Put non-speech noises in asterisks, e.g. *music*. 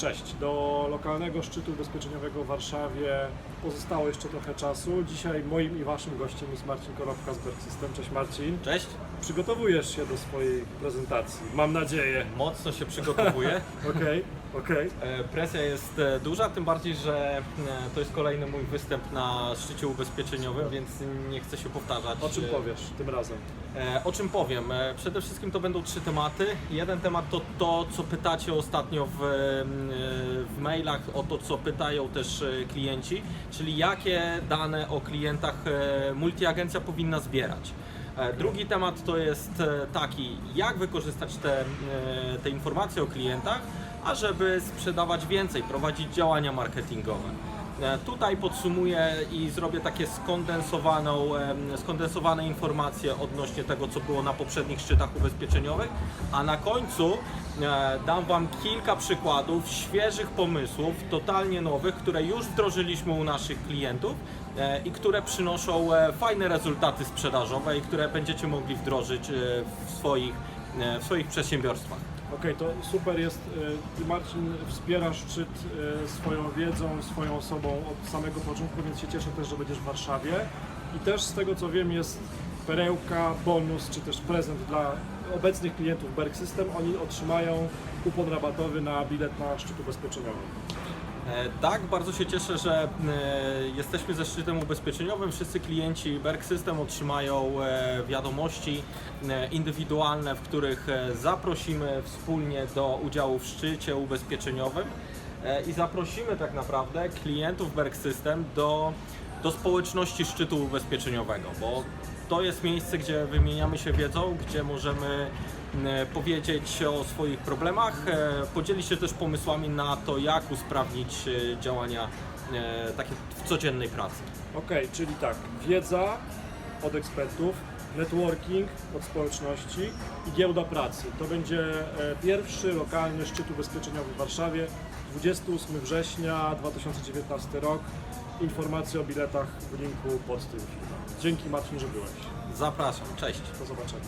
Cześć. Do lokalnego szczytu ubezpieczeniowego w Warszawie pozostało jeszcze trochę czasu. Dzisiaj moim i waszym gościem jest Marcin Korobka z Berg System. Cześć Marcin. Cześć, Przygotowujesz się do swojej prezentacji, mam nadzieję. mocno się przygotowuję. *laughs* Okej, okej. E, Presja jest e, duża, tym bardziej, że e, to jest kolejny mój występ na szczycie ubezpieczeniowym, więc nie chcę się powtarzać. O czym E, powiesz tym razem? E, O czym powiem? E, Przede wszystkim to będą trzy tematy. Jeden temat to to, co pytacie ostatnio w, e, w mailach, o to, co pytają też e, klienci, czyli jakie dane o klientach e, multiagencja powinna zbierać. E, Drugi temat to jest e, taki, jak wykorzystać te, e, te informacje o klientach, ażeby sprzedawać więcej, prowadzić działania marketingowe. E, Tutaj podsumuję i zrobię takie skondensowaną, skondensowane informacje odnośnie tego, co było na poprzednich szczytach ubezpieczeniowych, a na końcu e, dam Wam kilka przykładów świeżych pomysłów, totalnie nowych, które już wdrożyliśmy u naszych klientów e, i które przynoszą fajne rezultaty sprzedażowe i które będziecie mogli wdrożyć w swoich, w swoich przedsiębiorstwach. Okej, to super jest. y, Ty Marcin wspierasz szczyt y, swoją wiedzą, swoją osobą od samego początku, więc się cieszę też, że będziesz w Warszawie. I też z tego co wiem jest perełka, bonus czy też prezent dla obecnych klientów Berg System. Oni otrzymają kupon rabatowy na bilet na szczyt ubezpieczeniowy. E, Tak, bardzo się cieszę, że e, jesteśmy ze szczytem ubezpieczeniowym. Wszyscy klienci Berg System otrzymają e, wiadomości indywidualne, w których zaprosimy wspólnie do udziału w szczycie ubezpieczeniowym i zaprosimy tak naprawdę klientów Berg System do, do społeczności szczytu ubezpieczeniowego, bo to jest miejsce, gdzie wymieniamy się wiedzą, gdzie możemy powiedzieć o swoich problemach, e, podzielić się też pomysłami na to, jak usprawnić e, działania e, takie w codziennej pracy. Okej, czyli tak, wiedza od ekspertów, networking od społeczności i giełda pracy. To będzie pierwszy lokalny szczyt ubezpieczeniowy w Warszawie, 28 września 2019 rok. Informacje o biletach w linku pod tym filmem. Dzięki Marcin, że byłeś. Zapraszam, cześć! Do zobaczenia.